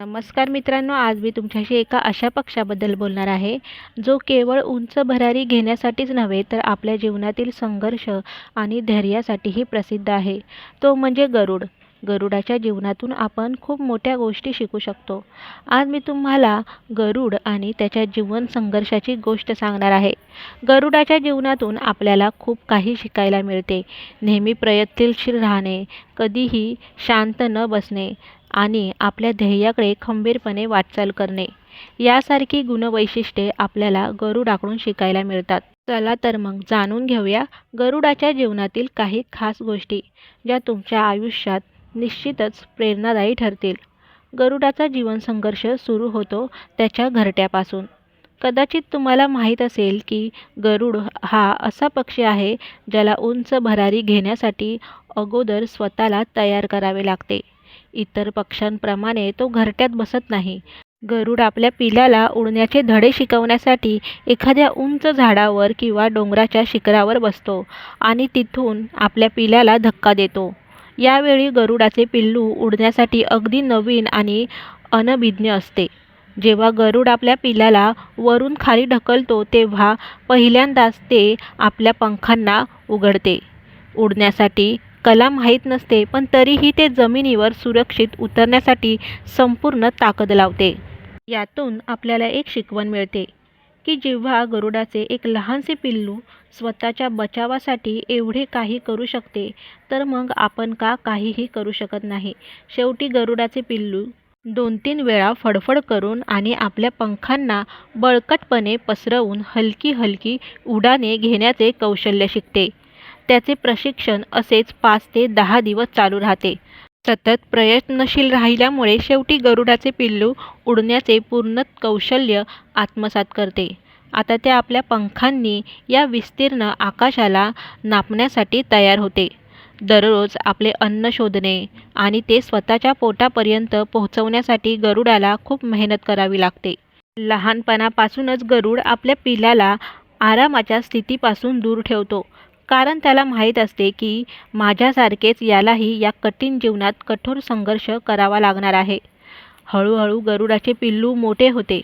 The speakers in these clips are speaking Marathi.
नमस्कार मित्रांनो आज मी तुमच्याशी एका अशा पक्षाबद्दल बोलणार आहे जो केवळ उंच भरारी घेण्यासाठीच नव्हे तर आपल्या जीवनातील संघर्ष आणि धैर्यासाठीही प्रसिद्ध आहे. तो म्हणजे गरुड. गरुडाच्या जीवनातून आपण खूप मोठ्या गोष्टी शिकू शकतो. आज मी तुम्हाला गरुड आणि त्याच्या जीवन संघर्षाची गोष्ट सांगणार आहे. गरुडाच्या जीवनातून आपल्याला खूप काही शिकायला मिळते. नेहमी प्रयत्नशील राहणे कधीही शांत न बसणे आणि आपल्या ध्येयाकडे खंबीरपणे वाटचाल करणे. यासारखी गुणवैशिष्ट्ये आपल्याला गरुडाकडून शिकायला मिळतात. चला तर मग जाणून घेऊया गरुडाच्या जीवनातील काही खास गोष्टी ज्या तुमच्या आयुष्यात निश्चितच प्रेरणादायी ठरतील. गरुडाचा जीवनसंघर्ष सुरू होतो त्याच्या घरट्यापासून. कदाचित तुम्हाला माहीत असेल की गरुड हा असा पक्षी आहे ज्याला उंच भरारी घेण्यासाठी अगोदर स्वतःला तयार करावे लागते. इतर पक्ष्यांप्रमाणे तो घरट्यात बसत नाही. गरुड आपल्या पिलाला उडण्याचे धडे शिकवण्यासाठी एखाद्या उंच झाडावर किंवा डोंगराच्या शिखरावर बसतो आणि तिथून आपल्या पिलाला धक्का देतो. यावेळी गरुडाचे पिल्लू उडण्यासाठी अगदी नवीन आणि अनभिज्ञ असते. जेव्हा गरुड आपल्या पिलाला वरून खाली ढकलतो तेव्हा पहिल्यांदाच ते आपल्या पंखांना उघडते. उडण्यासाठी कला माहीत नसते पण तरीही ते जमिनीवर सुरक्षित उतरण्यासाठी संपूर्ण ताकद लावते. यातून आपल्याला एक शिकवण मिळते की जेव्हा गरुडाचे एक लहानसे पिल्लू स्वतःच्या बचावासाठी एवढे काही करू शकते तर मग आपण का काहीही करू शकत नाही? शेवटी गरुडाचे पिल्लू दोन तीन वेळा फडफड करून आणि आपल्या पंखांना बळकटपणे पसरवून हलकी हलकी उडाने घेण्याचे कौशल्य शिकते. त्याचे प्रशिक्षण असेच पाच ते दहा दिवस चालू राहते. सतत प्रयत्नशील राहिल्यामुळे शेवटी गरुडाचे पिल्लू उडण्याचे पूर्ण कौशल्य आत्मसात करते. आता ते आपल्या पंखांनी या विस्तीर्ण आकाशाला नापण्यासाठी तयार होते. दररोज आपले अन्न शोधणे आणि ते स्वतःच्या पोटापर्यंत पोहोचवण्यासाठी गरुडाला खूप मेहनत करावी लागते. लहानपणापासूनच गरुड आपल्या पिलाला आरामाच्या स्थितीपासून दूर ठेवतो. कारण त्याला माहीत असते की माझ्यासारखेच यालाही या कठीण जीवनात कठोर संघर्ष करावा लागणार आहे. हळूहळू गरुडाचे पिल्लू मोठे होते.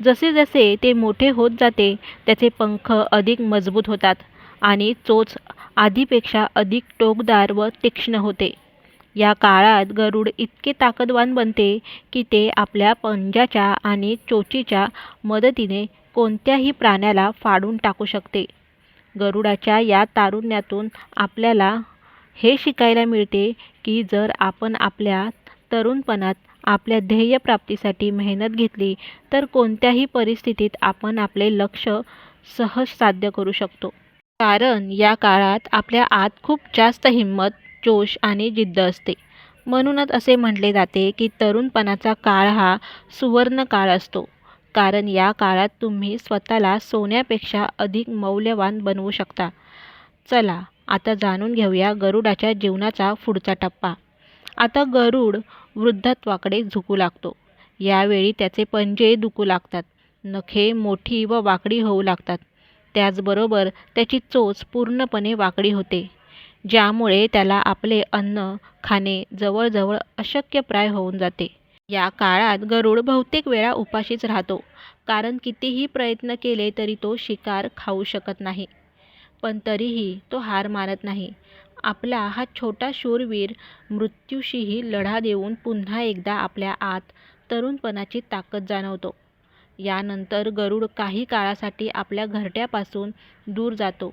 जसे जसे ते मोठे होत जाते त्याचे पंख अधिक मजबूत होतात आणि चोच आधीपेक्षा अधिक टोकदार व तीक्ष्ण होते. या काळात गरुड इतके ताकदवान बनते की ते आपल्या पंजाच्या आणि चोचीच्या मदतीने कोणत्याही प्राण्याला फाडून टाकू शकते. गरुडाच्या या तारुण्यातून आपल्याला हे शिकायला मिळते की जर आपण आपल्या तरुणपणात आपल्या ध्येयप्राप्तीसाठी मेहनत घेतली तर कोणत्याही परिस्थितीत आपण आपले लक्ष सहज साध्य करू शकतो. कारण या काळात आपल्या आत खूप जास्त हिंमत जोश आणि जिद्द असते. म्हणूनच असे म्हटले जाते की तरुणपणाचा काळ हा सुवर्ण काळ असतो. कारण या काळात तुम्ही स्वतःला सोन्यापेक्षा अधिक मौल्यवान बनवू शकता. चला आता जाणून घेऊया गरुडाच्या जीवनाचा पुढचा टप्पा. आता गरुड वृद्धत्वाकडे झुकू लागतो. यावेळी त्याचे पंजे दुखू लागतात. नखे मोठी व वाकडी होऊ लागतात. त्याचबरोबर त्याची चोच पूर्णपणे वाकडी होते. ज्यामुळे त्याला आपले अन्न खाणे जवळजवळ अशक्यप्राय होऊन जाते. या काळात गरुड बहुतेक वेळा उपाशीच राहतो. कारण कितीही प्रयत्न केले तरी तो शिकार खाऊ शकत नाही. पण तरीही तो हार मानत नाही. आपला हा छोटा शूरवीर मृत्यूशीही लढा देऊन पुन्हा एकदा आपल्या आत तरुणपणाची ताकद जाणवतो. यानंतर गरुड काही काळासाठी आपल्या घरट्यापासून दूर जातो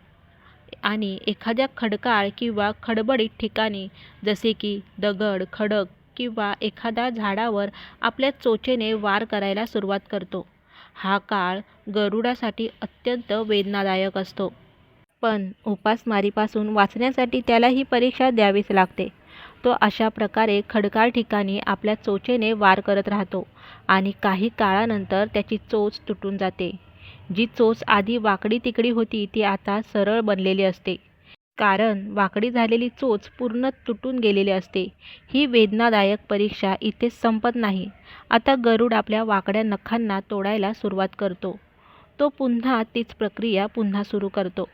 आणि एखाद्या खडकाळ किंवा खडबडीत ठिकाणी जसे की दगड खडक किंवा एखादा झाडावर आपल्या चोचेने वार करायला सुरुवात करतो. हा काळ गरुडासाठी अत्यंत वेदनादायक असतो. पण उपासमारीपासून वाचण्यासाठी त्याला ही परीक्षा द्यावीच लागते. तो अशा प्रकारे खडकाळ ठिकाणी आपल्या चोचेने वार करत राहतो आणि काही काळानंतर त्याची चोच तुटून जाते. जी चोच आधी वाकडी तिकडी होती ती आता सरळ बनलेली असते. कारण वाकडी झालेली चोच पूर्ण तुटून गेलेली असते. ही वेदनादायक परीक्षा इथेच संपत नाही. आता गरुड आपल्या वाकड्या नखांना तोडायला सुरुवात करतो. तो पुन्हा तीच प्रक्रिया पुन्हा सुरू करतो.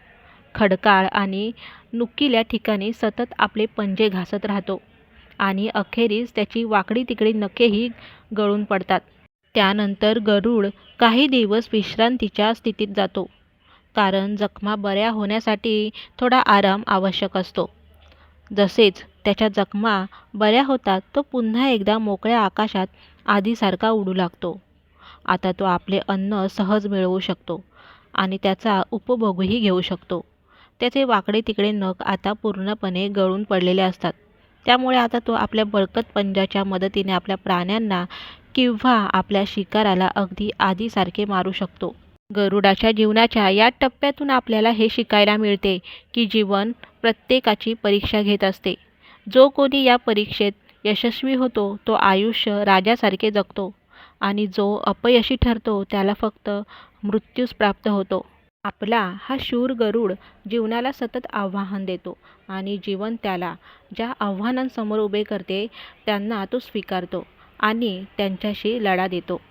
खडकाळ आणि नुकील्या ठिकाणी सतत आपले पंजे घासत राहतो आणि अखेरीस त्याची वाकडी तिकडी नखेही गळून पडतात. त्यानंतर गरुड काही दिवस विश्रांतीच्या स्थितीत जातो. कारण जखमा बऱ्या होण्यासाठी थोडा आराम आवश्यक असतो. जसेच त्याच्या जखमा बऱ्या होतात तो पुन्हा एकदा मोकळ्या आकाशात आधीसारखा उडू लागतो. आता तो आपले अन्न सहज मिळवू शकतो आणि त्याचा उपभोगही घेऊ शकतो. त्याचे वाकडे तिकडे नख आता पूर्णपणे गळून पडलेले असतात. त्यामुळे आता तो आपल्या बळकट पंजाच्या मदतीने आपल्या प्राण्यांना किंवा आपल्या शिकाराला अगदी आधीसारखे मारू शकतो. गरुडाच्या जीवनाच्या या टप्प्यातून आपल्याला हे शिकायला मिळते की जीवन प्रत्येकाची परीक्षा घेत असते. जो कोणी या परीक्षेत यशस्वी होतो तो आयुष्य राजासारखे जगतो आणि जो अपयशी ठरतो त्याला फक्त मृत्यूच प्राप्त होतो. आपला हा शूर गरुड जीवनाला सतत आव्हान देतो आणि जीवन त्याला ज्या आव्हानांसमोर उभे करते त्यांना तो स्वीकारतो आणि त्यांच्याशी लढा देतो.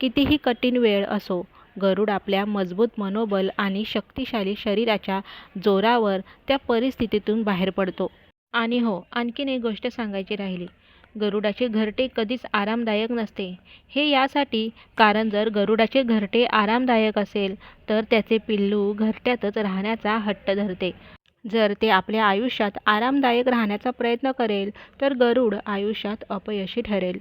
कितीही कठीण वेळ असो गरुड आपल्या मजबूत मनोबल आणि शक्तिशाली शरीराच्या जोरावर त्या परिस्थितीतून बाहेर पडतो. आणि हो आणखीन एक गोष्ट सांगायची राहिली. गरुडाचे घरटे कधीच आरामदायक नसते. हे यासाठी कारण जर गरुडाचे घरटे आरामदायक असेल तर त्याचे पिल्लू घरट्यातच राहण्याचा हट्ट धरते. जर ते आपल्या आयुष्यात आरामदायक राहण्याचा प्रयत्न करेल तर गरुड आयुष्यात अपयशी ठरेल.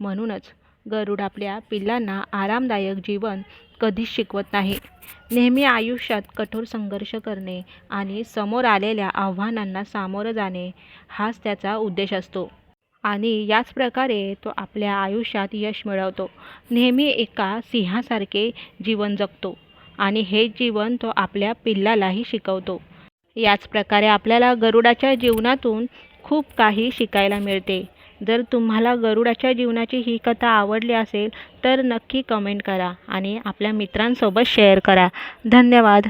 म्हणूनच गरुड आपल्या पिल्लांना आरामदायक जीवन कधीच शिकवत नाही. नेहमी आयुष्यात कठोर संघर्ष करणे आणि समोर आलेल्या आव्हानांना सामोरं जाणे हाच त्याचा उद्देश असतो. आणि याच प्रकारे तो आपल्या आयुष्यात यश मिळवतो. नेहमी एका सिंहासारखे जीवन जगतो आणि हे जीवन तो आपल्या पिल्लालाही शिकवतो. याच प्रकारे आपल्याला गरुडाच्या जीवनातून खूप काही शिकायला मिळते. जर तुम्हाला गरुडाच्या जीवनाची ही कथा आवडली असेल तर नक्की कमेंट करा आणि आपल्या मित्रांसोबत शेअर करा. धन्यवाद.